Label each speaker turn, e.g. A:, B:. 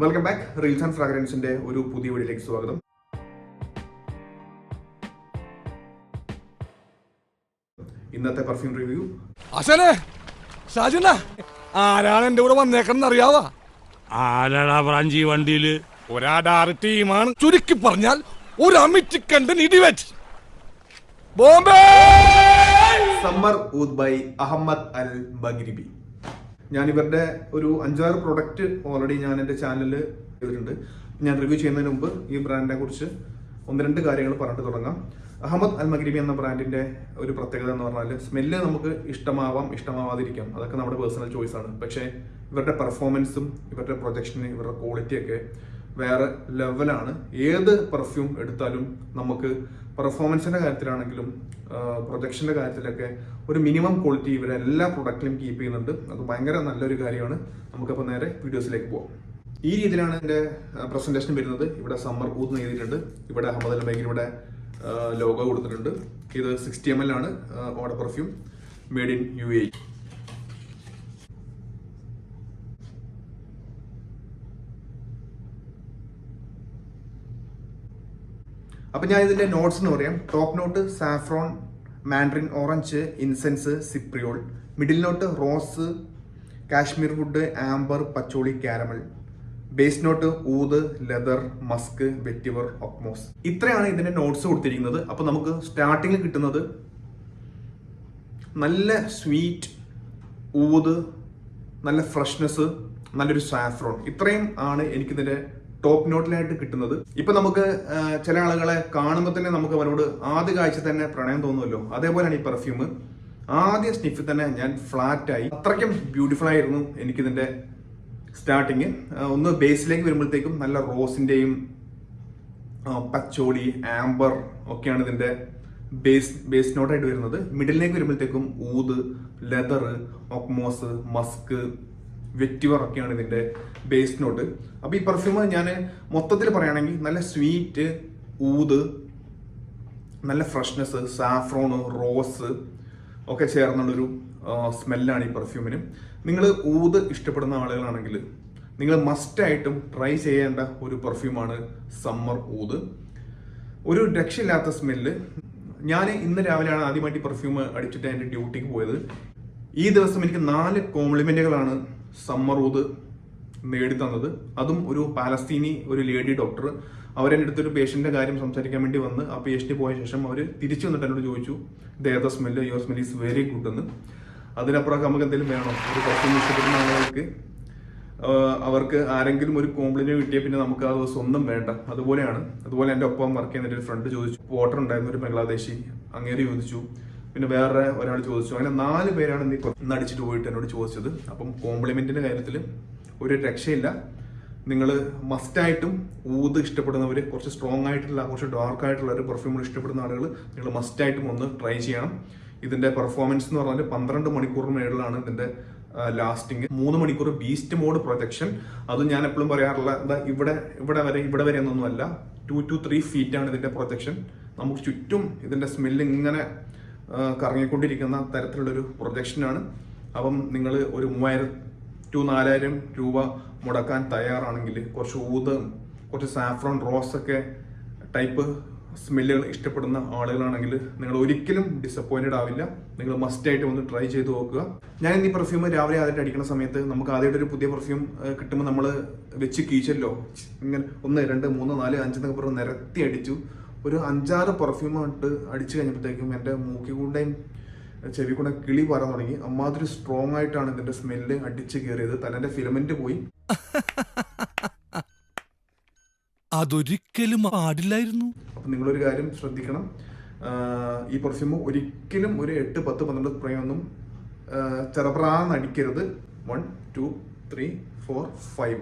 A: Welcome back reels and ഫ്രാഗ്രൻസിന്റെ ഒരു പുതിയ വീഡിയോയിലേക്ക് സ്വാഗതം. ഇന്നത്തെ പെർഫ്യൂം റിവ്യൂ
B: അശനെ ഷാജന ആരാണ് എന്റെ കൂടെ വന്നേക്കണം അറിയാവാ?
C: ആരാടാ ബ്രാഞ്ചി വണ്ടിയിൽ?
B: ഒരാടാറ് ടീമാണ്. ചുരുക്കി പറഞ്ഞാൽ ഒരു അമിറ്റിക്കണ്ടൻ ഇടിവെച്ച്. Bombay!
A: Summer oud by Ahmed Al Maghribi ഞാൻ ഇവരുടെ ഒരു അഞ്ചാറ് പ്രൊഡക്റ്റ് ഓൾറെഡി ഞാൻ എന്റെ ചാനലിൽ ചെയ്തിട്ടുണ്ട്. ഞാൻ റിവ്യൂ ചെയ്യുന്നതിന് മുമ്പ് ഈ ബ്രാൻഡിനെ കുറിച്ച് ഒന്ന് രണ്ട് കാര്യങ്ങൾ പറഞ്ഞിട്ട് തുടങ്ങാം. അഹമ്മദ് അൽ മഗ്രിബി എന്ന ബ്രാൻഡിന്റെ ഒരു പ്രത്യേകത എന്ന് പറഞ്ഞാൽ സ്മെല്ല് നമുക്ക് ഇഷ്ടമാവാം ഇഷ്ടമാവാതിരിക്കാം. അതൊക്കെ നമ്മുടെ പേഴ്സണൽ ചോയ്സ് ആണ്. പക്ഷേ ഇവരുടെ പെർഫോമൻസും ഇവരുടെ പ്രൊജക്ഷനും ഇവരുടെ ക്വാളിറ്റി ഒക്കെ വേറെ ലെവലാണ് ഏത് പെർഫ്യൂം എടുത്താലും നമുക്ക് പെർഫോമൻസിന്റെ കാര്യത്തിലാണെങ്കിലും പ്രൊജക്ഷന്റെ കാര്യത്തിലൊക്കെ ഒരു മിനിമം ക്വാളിറ്റി ഇവരെ എല്ലാ പ്രൊഡക്റ്റിലും കീപ്പ് ചെയ്യുന്നുണ്ട്. അത് ഭയങ്കര നല്ലൊരു കാര്യമാണ്. നമുക്കപ്പോൾ നേരെ വീഡിയോസിലേക്ക് പോകാം ഈ രീതിയിലാണ് എന്റെ പ്രസന്റേഷൻ വരുന്നത്. ഇവിടെ സമ്മർ കൂത്ത് എഴുതിയിട്ടുണ്ട്. ഇവിടെ അഹമ്മദ് അൽ ഇവിടെ ലോഗോ കൊടുത്തിട്ടുണ്ട്. ഇത് സിക്സ്റ്റി എം എൽ ആണ് order perfume made in U A അപ്പൊ ഞാൻ ഇതിന്റെ നോട്ട്സ് എന്ന് പറയാം. Top note saffron mandarin orange incense cypriol middle note rose cashmere wood amber patchouli caramel base note oud leather musk vetiver oakmoss ഇത്രയാണ് ഇതിന്റെ notes കൊടുത്തിരിക്കുന്നത്. അപ്പോൾ നമുക്ക് സ്റ്റാർട്ടിങ്ങിൽ കിട്ടുന്നത് നല്ല സ്വീറ്റ് ഊത് നല്ല ഫ്രഷ്നെസ് നല്ലൊരു സാഫ്രോൺ ഇത്രയും ആണ് എനിക്കിതിന്റെ ടോപ്പ് നോട്ടിലായിട്ട് കിട്ടുന്നത്. ഇപ്പൊ നമുക്ക് ചില ആളുകളെ കാണുമ്പോൾ തന്നെ നമുക്ക് അവരോട് ആദ്യ കാഴ്ച തന്നെ പ്രണയം തോന്നുമല്ലോ. അതേപോലെയാണ് ഈ പെർഫ്യൂം ആദ്യ സ്നിഫിൽ തന്നെ ഞാൻ ഫ്ലാറ്റ് ആയി. അത്രയ്ക്കും ബ്യൂട്ടിഫുൾ ആയിരുന്നു എനിക്കിതിന്റെ സ്റ്റാർട്ടിങ് ഒന്ന് ബേസിലേക്ക് വരുമ്പോഴത്തേക്കും നല്ല റോസിന്റെയും പച്ചോളി ആംബർ ഒക്കെയാണ് ഇതിന്റെ ബേസ് ബേസ് നോട്ടായിട്ട് വരുന്നത്. മിഡിലേക്ക് വരുമ്പോഴത്തേക്കും oud leather oakmoss musk vetiver ഒക്കെയാണ് ഇതിന്റെ ബേസ് നോട്ട് അപ്പോൾ ഈ പെർഫ്യൂം ഞാൻ മൊത്തത്തിൽ പറയുകയാണെങ്കിൽ നല്ല സ്വീറ്റ് ഊത് നല്ല ഫ്രഷ്നെസ് സാഫ്രോണ് റോസ് ഒക്കെ ചേർന്നുള്ളൊരു സ്മെല്ലാണ് ഈ പെർഫ്യൂമിന് നിങ്ങൾ ഊത് ഇഷ്ടപ്പെടുന്ന ആളുകളാണെങ്കിൽ നിങ്ങൾ മസ്റ്റായിട്ടും ട്രൈ ചെയ്യേണ്ട ഒരു പെർഫ്യൂമാണ് സമ്മർ ഊത്. ഒരു രക്ഷയില്ലാത്ത സ്മെല്ല് ഞാൻ ഇന്ന് രാവിലെയാണ് ആദ്യമായിട്ട് പെർഫ്യൂം അടിച്ചിട്ട് എന്റെ ഡ്യൂട്ടിക്ക് പോയത്. ഈ ദിവസം എനിക്ക് നാല് കോംപ്ലിമെന്റുകളാണ് സമ്മർ ഊത് നേടിത്തന്നത്. അതും ഒരു പാലസ്തീനി ഒരു ലേഡി ഡോക്ടർ അവരെന്റെ അടുത്തൊരു പേഷ്യന്റെ കാര്യം സംസാരിക്കാൻ വേണ്ടി വന്ന് ആ പേഷ്യന്റ് പോയ ശേഷം അവർ തിരിച്ചു വന്നിട്ട് എന്നോട് ചോദിച്ചു that smell your smell is very good എന്ന്. അതിനപ്പുറം നമുക്ക് എന്തെങ്കിലും വേണം? ഒരു പത്തും ഇഷ്ടപ്പെടുന്ന ആളുകൾക്ക് അവർക്ക് ആരെങ്കിലും ഒരു കോംപ്ലിമെന്റ് കിട്ടിയാൽ പിന്നെ നമുക്ക് ആ ദിവസം ഒന്നും വേണ്ട. അതുപോലെയാണ് അതുപോലെ എന്റെ ഒപ്പം വർക്ക് ചെയ്യുന്ന ഒരു ഫ്രണ്ട് ചോദിച്ചു വാട്ടർ ഉണ്ടായിരുന്ന ഒരു ബംഗ്ലാദേശി. അങ്ങേര് ചോദിച്ചു പിന്നെ വേറെ ഒരാൾ ചോദിച്ചു. അങ്ങനെ നാല് പേരാണ് നീ നടിച്ചിട്ട് പോയിട്ട് എന്നോട് ചോദിച്ചത്. അപ്പം കോംപ്ലിമെന്റിന്റെ കാര്യത്തിൽ ഒരു രക്ഷയില്ല. നിങ്ങൾ മസ്റ്റായിട്ടും ഊത് ഇഷ്ടപ്പെടുന്നവർ കുറച്ച് സ്ട്രോങ് ആയിട്ടുള്ള കുറച്ച് ഡാർക്ക് ആയിട്ടുള്ള ഒരു പെർഫ്യൂമുകൾ ഇഷ്ടപ്പെടുന്ന ആളുകൾ നിങ്ങൾ മസ്റ്റായിട്ടും ഒന്ന് ട്രൈ ചെയ്യണം. ഇതിന്റെ പെർഫോമൻസ് എന്ന് പറഞ്ഞാൽ പന്ത്രണ്ട് മണിക്കൂറിന് മേളിലാണ് ഇതിന്റെ ലാസ്റ്റിംഗ് മൂന്ന് മണിക്കൂർ ബീസ്റ്റ് മോഡ് പ്രൊജക്ഷൻ അത് ഞാൻ എപ്പോഴും പറയാറുള്ള ഇവിടെ ഇവിടെ വരെ ഇവിടെ വരെ എന്നൊന്നുമല്ല. ടു ടു ത്രീ ഫീറ്റ് ആണ് ഇതിന്റെ പ്രൊജക്ഷൻ നമുക്ക് ചുറ്റും ഇതിന്റെ സ്മെല്ല് ഇങ്ങനെ കറങ്ങിക്കൊണ്ടിരിക്കുന്ന തരത്തിലുള്ളൊരു പ്രൊജക്ഷനാണ്. അപ്പം നിങ്ങൾ ഒരു മൂവായിരം ടു നാലായിരം രൂപ മുടക്കാൻ തയ്യാറാണെങ്കിൽ കുറച്ച് ഊത് കുറച്ച് സാഫ്രോൺ റോസ് ഒക്കെ ടൈപ്പ് സ്മെല്ലുകൾ ഇഷ്ടപ്പെടുന്ന ആളുകളാണെങ്കിൽ നിങ്ങൾ ഒരിക്കലും ഡിസപ്പോയിന്റഡ് ആവില്ല. നിങ്ങൾ മസ്റ്റ് ആയിട്ട് ഒന്ന് ട്രൈ ചെയ്ത് നോക്കുക. ഞാൻ ഈ പെർഫ്യൂം രാവിലെ ആദ്യമായിട്ട് അടിക്കുന്ന സമയത്ത് നമുക്ക് ആദ്യമായിട്ട് ഒരു പുതിയ പെർഫ്യൂം കിട്ടുമ്പോൾ നമ്മൾ വെച്ച് കീച്ചല്ലോ. ഇങ്ങനെ ഒന്ന് രണ്ട് മൂന്ന് നാല് അഞ്ച് എന്നൊക്കെ പറഞ്ഞ് നിരത്തി അടിച്ചു. ഒരു അഞ്ചാറ് പെർഫ്യൂം ഇട്ട് അടിച്ചു കഴിഞ്ഞപ്പോഴത്തേക്കും എന്റെ മൂക്കി കൂടെയും ചെവി കൂടെ കിളി പറ തുടങ്ങി. അമ്മാതിരി സ്ട്രോങ് ആയിട്ടാണ് ഇതിന്റെ സ്മെല്ല് അടിച്ച് കയറിയത് തലന്റെ ഫിലമെന്റ് പോയി.
B: അതൊരിക്കലും പാടില്ലായിരുന്നു.
A: അപ്പം നിങ്ങളൊരു കാര്യം ശ്രദ്ധിക്കണം. ഈ പെർഫ്യൂം ഒരിക്കലും ഒരു എട്ട് പത്ത് പന്ത്രണ്ട് സ്പ്രേ ഒന്നും ചെറുപ്രാന്ന് അടിക്കരുത്. One two three four five